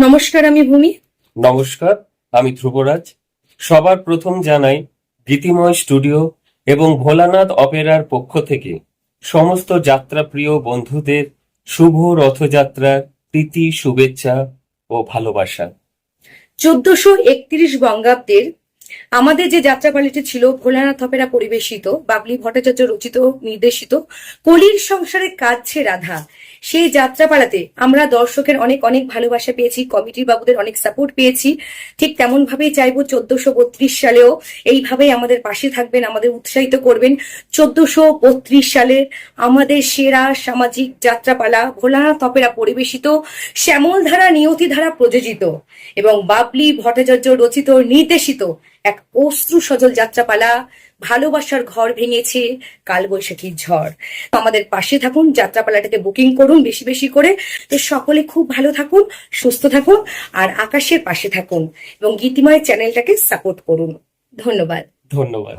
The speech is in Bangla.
নমস্কার আমি ভূমি। নমস্কার আমি ধ্রুবরাজ। সবার প্রথম জানাই গীতিময় স্টুডিও এবং ভোলানাথ অপেরার পক্ষ থেকে সমস্ত যাত্রাপ্রিয় বন্ধুদের শুভ রথযাত্রার প্রীতি শুভেচ্ছা ও ভালোবাসা। চোদ্দশো একত্রিশ বঙ্গাব্দের আমাদের যে যাত্রাপালিটি ছিল, ভোলানাথ অপেরা পরিবেশিত, বাবলি ভট্টাচার্য রচিত, নির্দেশিত, কলির সংসারে কাঁদছে রাধা। সেই যাত্রাপালাতে আমরা দর্শকের অনেক অনেক ভালোবাসা পেয়েছি, কমিটির বাবুদের অনেক সাপোর্ট পেয়েছি। ঠিক তেমন ভাবেই চাইব চোদ্দশো বত্রিশ সালেও এইভাবেই আমাদের পাশে থাকবেন, আমাদের উৎসাহিত করবেন। চোদ্দশো বত্রিশ সালের আমাদের সেরা সামাজিক যাত্রাপালা ভোলানাথ অপেরা পরিবেশিত, শ্যামলধারা নিয়তিধারা প্রযোজিত এবং বাবলি ভট্টাচার্য রচিত, নির্দেশিত এক অশ্রু সজল যাত্রাপালা, ভালোবাসার ঘর ভেঙেছে কালবৈশাখীর ঝড়। আমাদের পাশে থাকুন, যাত্রাপালাটাকে বুকিং করুন বেশি বেশি করে। তো সকলে খুব ভালো থাকুন, সুস্থ থাকুন, আর আকাশের পাশে থাকুন এবং গীতিময় চ্যানেলটাকে সাপোর্ট করুন। ধন্যবাদ। ধন্যবাদ।